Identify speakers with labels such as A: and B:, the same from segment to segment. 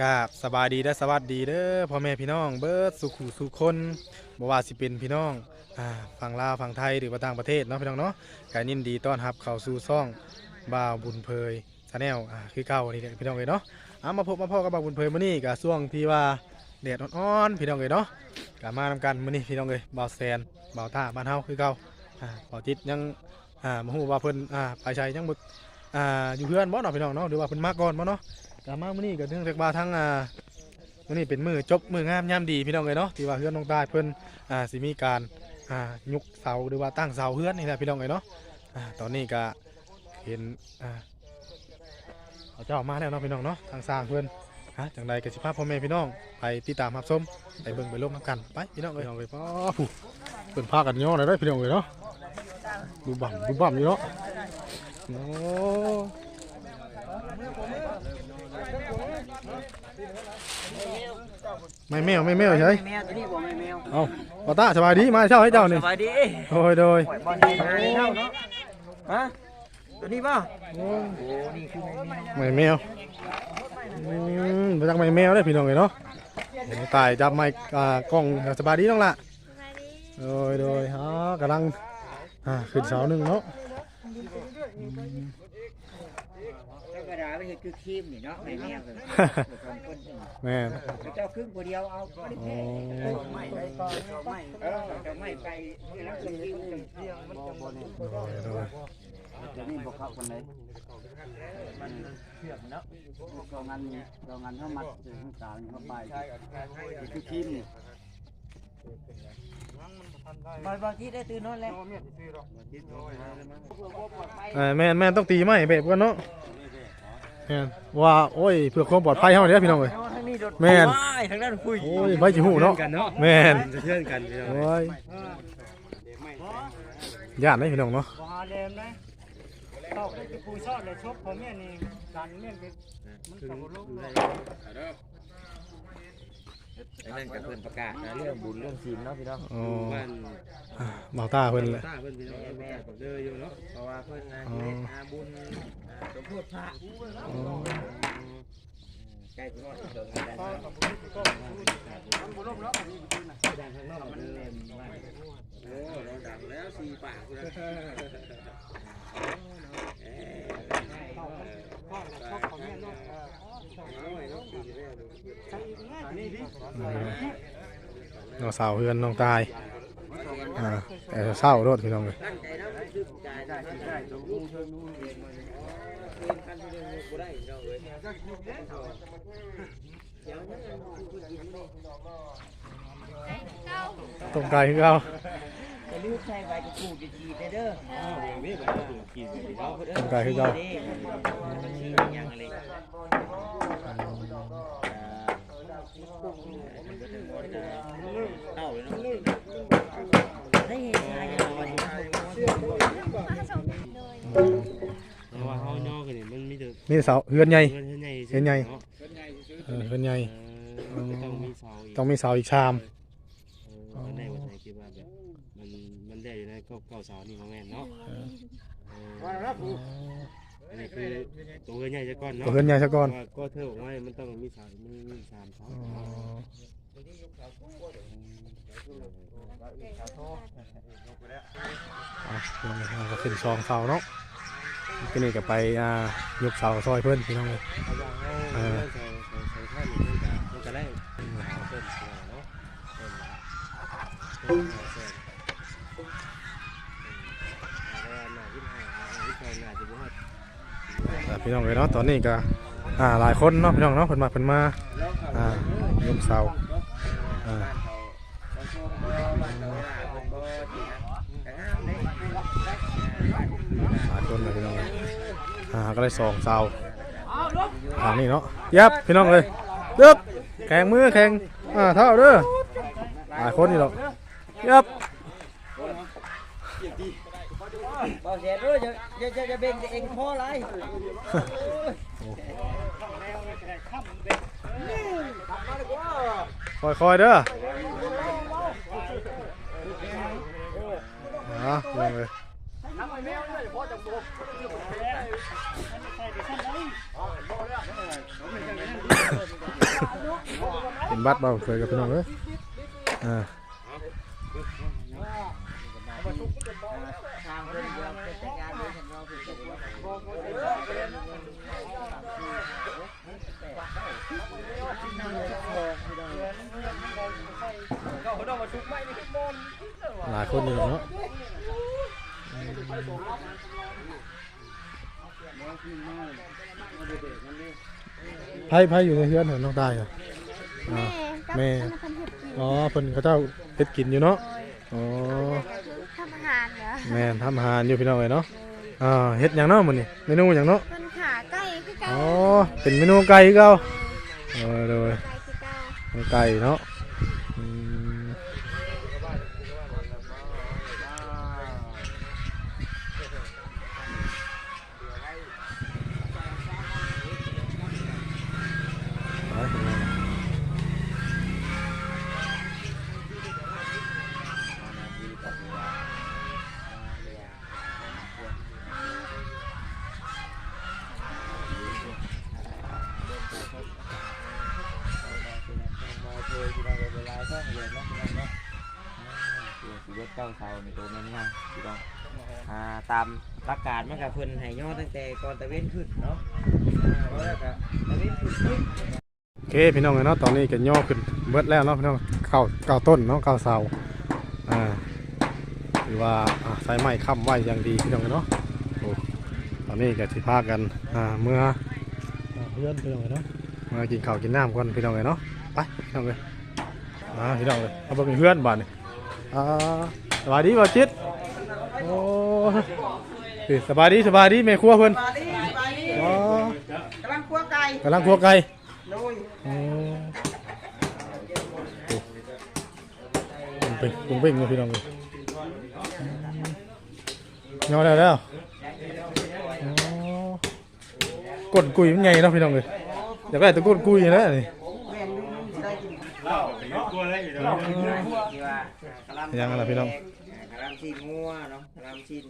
A: กราบสบายดีและสวัสดีเด้อพ่อแม่พี่น้องเบิร์ดสุขุสุคนบ่ว่าสิเป็นพี่น้องอ่าฝั่งลาวฝั่งไทยหรือว่าต่างประเทศเนาะพี่น้องเนาะก็ยินดีต้อนรับเข้าสู่ซ่องบ่าวบุญเพยชาแนลอ่าคือเก่านี่แหละพี่น้องเอ้ยเนาะเอามาพบมาพ่อกับบ่าวบุญเพยมื้อนี้ก็ช่วงที่ว่าแดดอ่อนๆพี่น้องเอ้ยเนาะก็มานำกันมื้อนี้พี่น้องเอ้ยบ่าวแซนบ่าวท่าบ้านเฮาคือเก่าอ่าบ่าวจิตยังอ่าบ่ฮู้ว่าเพิ่นอ่าไปใช้ยังบ่อ่าอยู่เพื่อนบ่เนาะพี่น้องเนาะหรือว่าเพิ่นมาก่อนบ่เนาะ กามามื้อนี้ก็เนื่องจากว่าทั้งอ่ามื้อนี้เป็นมื้อจบมื้องามยามดีพี่น้องเอ้ยเนาะที่ว่าเฮือนน้องตายเพิ่นอ่าสิมีการอ่ายุกเสาหรือว่าตั้งเสาเฮือนนี่แหละพี่น้องเอ้ยเนาะอ่าตอนนี้ก็เห็นอ่าเขาเจ้ามาแล้วเนาะพี่น้องเนาะทางสร้างเพิ่นฮะจังใดก็สิพาพ่อแม่พี่น้องไปติดตามรับชมไปเบิ่งไปลบนํกันไปพี่น้องเอ้ยพี่น้อเอ้ยป้าผู้เพิ่นพากันย่อได้เด้พี่น้องเอ้ยเนาะดูบั่มดูบั่มอยู่เนาะโอ้ ไม่แมวไม่แมวใช่
B: แมวตัวนี้บ่แม่แมว
A: เอาปาต้าสบายดีมาเช่าให้เจ้านี่
B: สบายดี
A: โดยโดย
B: บ่ดีเท่าเนาะฮะตัวนี้ป่ะโอ้นี่คือแมว
A: ไม่แมวอืมมาจากไม่แมวได้อพี่น้องเลยเนาะเห็นตายจับไม้อ่ากล้องสบายดีน้องละโดยโดยอ๋อกำลังอ่าขึ้นเสาหนึ่งเนาะ
B: เจ้ากระดาษ ไม่เห็นคือครีมนี่เนาะแม่แมวเลย
A: แม่น
B: เจ้าครึ่งคนเดียวเอา
A: โอ้
B: ไม่ได้ก็ไม่เออจะไม่ไปแล้วครีมจะเรียงมันจะบ่เนี่ย
A: โดยโดย
B: เดี๋ยวนี้บ่เข้ากันเลยมันเชือกเนาะเรางานเรางานเท่ามัดถึงกลางเข้าไปคือครีมนี่บางบางที่ได้ตื่นนอนแล้ว
A: เอ่อแม่นแม่นต้องตีไม้แบบกันเนาะ แม่นว่าโอ้ยเพื่อความปลอดภัยเฮาเนี่ยพี่น้องเลยแม่น
B: ทางด้านคุย
A: โอ้ยไว้จิหูเนาะแม่น
C: จะเชื่อนกันพี่น้อง
A: โอ้ยย่านได้พี่น้องเนาะ
D: บ่หาแดมนะตอกได้ที่ปูชอดเลยชกผมเนี่ยนี่ดันเนี่ยมันมันตกลงเลย
B: นั่นกับเพื่อนประกาศนะเรื่องบุญเรื่องศีลเนาะพี่น้อง
A: อ๋อ
C: บ้าน
A: อ่าเบาตาเพิ่นเลย
C: ตาเพิ่นพี่น้องแม่กับเด้ออยู่เนาะ
B: เพราะว่าเพื่อนนะ
A: อ๋อ
B: เล่นอาบุญสม โพธิพระใกล้ทอดเถิงกันแล้วมันเล่นมาก
C: โอ้เราดังแล้วสี่ปากคุณนะ
D: พ่อกมเนี่ยเนาะ
C: เอาไว้เนาะสี่แล้วดู
D: ใช้อีกง่ายน้
A: องสาวเพื่อนน้องตายอ่าแต่เศร้ารดพี่น้องเลย
B: ตั้งใจนะมันคือใจได้ที่ได้ตรงนู้นเชิงนู้นเองมันเป็นขั้นที่เรื่องกูได้เราเลยเดี๋ยวนั้นคือกินนี่
A: ตรงกายคือเขา
B: จะลืมใช้ใบกระปูจะจีเด้อ
C: นี่ก็ถูกกินพี่น้อง
A: ตรงกายคือเขา
B: มันชีอย่างอะไรเต้าเลยเนาะได้เห็นชายอย่างวันนี้
C: นี่
A: เสาเฮือนใหญ่
C: เพื่อนใหญ่
A: เฮือนใหญ่
C: เนาะ
A: เออเฮือนใหญ่
C: เออต้องมีเสาอีก
A: ต้องมีเสาอีกชาม
C: เออมันได้ว่าไหนคิดว่าแบบมันมันได้อยู่ในเก้าเก้าเสานี่ของแม่นเนาะเอออันนี้คือตัวเฮือนใหญ่ซะก่อนเนาะ
A: ตัวเฮือนใหญ่ซะก่อน
C: เพราว่าก็เธอบอกว่ามันต้องมีเสามันมีสามเสา
A: อ๋ออะพี่น้องเลยเราก็ขึ้นซองเสาเนาะ ที่นี่ก็ไปอ่ายกเสาซอยเพื่อนพี่น้องเลย
C: เออใส่ใส่ใส่ท่อนนี่มันจะ
A: พี่น้องเลยเนาะตอนนี้ก็อ่าหลายคนเนาะพี่น้องเนาะเพิ่นมาเพิ่นมาอ่ายกเสาอ่า หลายคนเลยพี่น้องเลยอ่าก็เลยสองเสาทางนี้เนาะเย็บพี่น้องเลยเย็บแข่งมือแข่งอ่าเท่าเด้อหลายคนนี่หรอกเย็บ
B: บอกเสียด้วยจะจะจะจะเบ่งเองพอไร
A: คอยๆเด้ออะพี่น้องเลย
D: น้ำไอ้แมวเลยพ่อจะบอกใส่ไปชั้นไหน
A: เป็นบัตรบ่าวเคยกับพี่น้องเอ้ยอ่า
B: ทางเพิ่นเดีย วเป็นจักรยานเดินเห็นเราเป็นจักรยาน
A: หลายคนอยู่เนาะ ไพ่ไพ่อยู่ในเฮือนเหรอน้องได้เหรออ่า
E: แม่
A: แม่
E: กับคนเห็ดกิน
A: อ๋อเพิ่นเขาเจ้าเฮ็ดกินอยู่เนาะอ๋อ
E: ทำอาหารเหรอ
A: แม่นทำอาหารอยู่พี่น้องเอ้ยเนาะอ่าเฮ็ดหยังเนาะมื้อนี้เมนูหยังเนาะ
E: เป็นขาไก่คือเก่า
A: อ๋อเป็นเมนูไก่คือเก่าเออโดย
E: ไก่คือเก่า
A: ไก่เนาะ
B: คือชีวิตเจ้าเสาในตัวแม่นง่ายพี่น้องอ่าตามประกาศมันกับเพิ่นให้ย่อตั้งแต่ก่อนตะเว้นขึ้นเนาะอ่าแล้วก็ตะเว้นขึ้นปุ๊บ
A: โอเคพี่น้องเอ้ยเนาะตอนนี้ก็ย่อขึ้นเบิดแล้วเนาะพี่น้องเก้าเก้าต้นเนาะเก้าเสาอ่าหรือว่าอ่าใส่ไม้ค้ำไว้อย่างดีพี่น้องเอ้ยเนาะโอ้ตอนนี้ก็สิพากันอ่าเมื่ออ่าเพื่อนพี่น้องเอ้ยเนาะมากินข้าวกินน้ำก่อนพี่น้องเอ้ยเนาะไปพี่น้องเอ้ยมาพี่น้องเอ้ยเอาไปเป็นเพื่อนบ้านนี่ อ่าสบายดีบ่จิตโอ้เอ้ยสบายดีสบายดีแม่ครัวเพิ่นอ๋อกำ
F: ลังคั่วไก่
A: กำลังครัวไก่
F: โดย
A: อ๋อโอ้ปรุงเป็นปรุงเป็นเลยพี่น้องเลยยอแล้วแล้วอ๋อกดกุยมันไงเนาะพี่น้องเลยอยากได้แตัวกดกุยนะนี่
F: แม่นดูนุ่มสิได้กิน
B: ที่ว่ากะหล่ำ
A: ยังอะไรพี่น้อง
B: กะหล่ำชิ้นงัวเนาะกะหล่ำชิ้น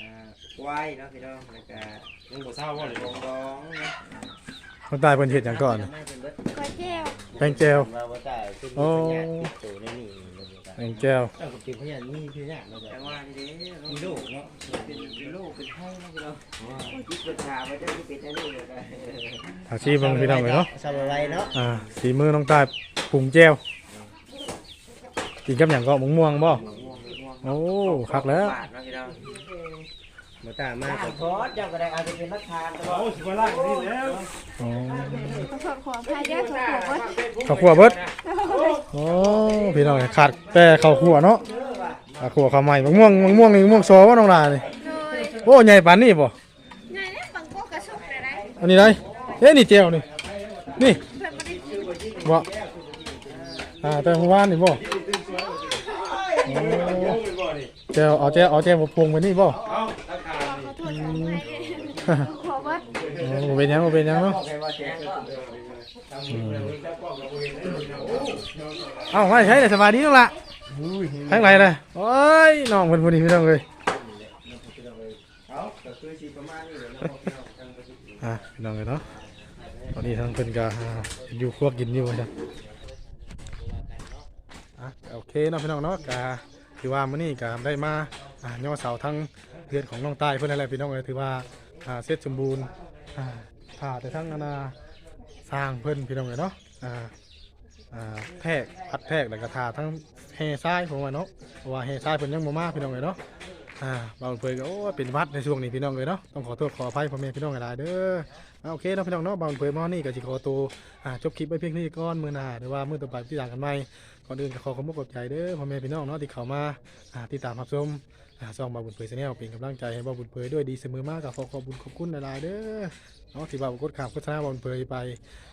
B: อ่าควายเนาะพี่น้องแล้วก็
C: มึงบ่เศร้าบ่เลย
B: ดองดองเนาะ
A: คนตายเป็นเห็ดอย่างก่อน
B: ไม่เป็นเบิด
E: ก๋วยเตี๋ยว
A: แป้งแจว
C: มาบ่ได้เป็น
A: โอ้
C: พยานติดตัวในนี่
A: แป้งแจว
C: เจ้าก็เป็นพยานมีพยานมาจาก
B: แต่ว่าทีนี้เนาะ
C: มีลูกเนาะ
B: เป็นเป็นโรคเป็นไข้เนาะพี่น้องคิดเป็นชาไปได้ที่เป็นได้ลูกเลยได้
A: ถาชีเบางพี่น้องเลยเนาะ
C: สบายเนาะ
A: อ่าสีมือน้องตายปรุงแจว กินกับอย่างก็มะม่วงบ่
B: ง่วงง่วง
A: โอ้คักแล้ว
B: บาทเนาะพี่น้อง
C: มาตามมา
B: มา
C: ก็
B: ขอเจ้าก็ได้เอาไปเป็นรักทานตลอด
A: อ๋อ
E: ขอโทษขออภัยเด้อขอโทษว่า
A: ข้าวคั่วเบิดโอ้พี่น้องขาดแต่ข้าวคั่วเนาะข้าวคั่วข้าวใหม่มะม่วงมะม่วงนี่มะม่วงซอว่าน้องลานี่
E: โดย
A: โอ้ใหญ่ปานนี้บ่
E: ไงเนี่ยบางโก้กระสุกเลยนะ
A: อันนี้ได้เอ๊ะนี่เจียวนี่นี่
E: เพื่อนไม่ได้กิน
A: บ่อ่าแต่เมื่อวานนี่บ่โอ้ เจียวเอาเจียวเอาเจียวมาปรุงไปนี่บ่
E: ขอโทษขออภัยขอวัด
A: โอ้บ่เป็นหยังบ่เป็นหยังเนาะเอ้าไม่ใช่เลยสบายดีน้องละทั้งไรเลยโอ้ยน้องเพิ่นผู้นี้พี่น้องเลย
B: เอาก็คือสิประมาณนี้เลยเนาะพี่น้องเทศ
A: อะพี่น้องเลยเนาะตอนนี้ทางเพิ่นก็อ่าอยู่ครัวกินอยู่ว่าซั่นอะโอเคเนาะพี่น้องเนาะก็ ถือว่ามื้อนี้ก็ได้มาอ่าย่อเสาทั้งเรือนของน้องใตายเพิ่นนั่นแหละพี่น้องเอ้ยถือว่าอ่าเสร็จสมบูรณ์อ่าผ่าแต่ทั้งนานาสร้างเพิ่นพี่น้องเลยเนาะอ่าอ่าแทกพัดแทกแล้วก็ทาทั้งเฮทรายผมว่าเนาะเพราะว่าเฮทรายเพิ่นยังบ่มาพี่น้องเลยเนาะอ่าบางเพิ่นก็โอ้เป็นวัดในช่วงนี้พี่น้องเลยเนาะต้องขอโทษขออภัยพ่อแม่พี่น้องหลายๆเด้ออ่าโอเคเนาะพี่น้องเนาะบางเพิ่นมานี่ก็สิขอตัวอ่าจบคลิปไว้เพียงนี้ก่อนมื้อหน้าหรือว่ามื้อต่อไปที่ต่างกันใหม่ ก่อนอื่นก็ขอขอบคุณขอบใจเด้อพ่อแม่พี่น้องเนาะที่เข้ามาอ่าติดตามรับชมอ่าซองบาบุญเผยชาแนลเป็นกำลังใจให้บาบุญเผยด้วยดีเสมอมากกับขอขอบคุณขอบคุณหลายๆเด้อเนาะที่บาบุญกดข่าวโฆษณาบาบุญเผยไป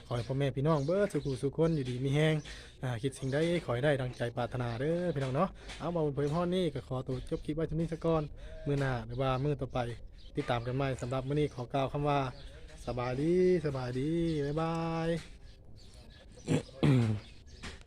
A: ขอให้พ่อแม่พี่น้องเบิร์สุขุสุขคนอยู่ดีมีแห้งอ่าคิดสิ่งใดขอให้ได้ดังใจปรารถนาเด้อพี่น้องเนาะเอาบาบุญเผยพ่อนี่ก็ขอตัวจบคลิปไว้ที่นี่สักก่อนมื้อหน้าหรือว่ามื้อต่อไปติดตามกันใหม่สำหรับมื้อนี้ขอกล่าวคำว่าสบายดีสบายดีบ๊ายบาย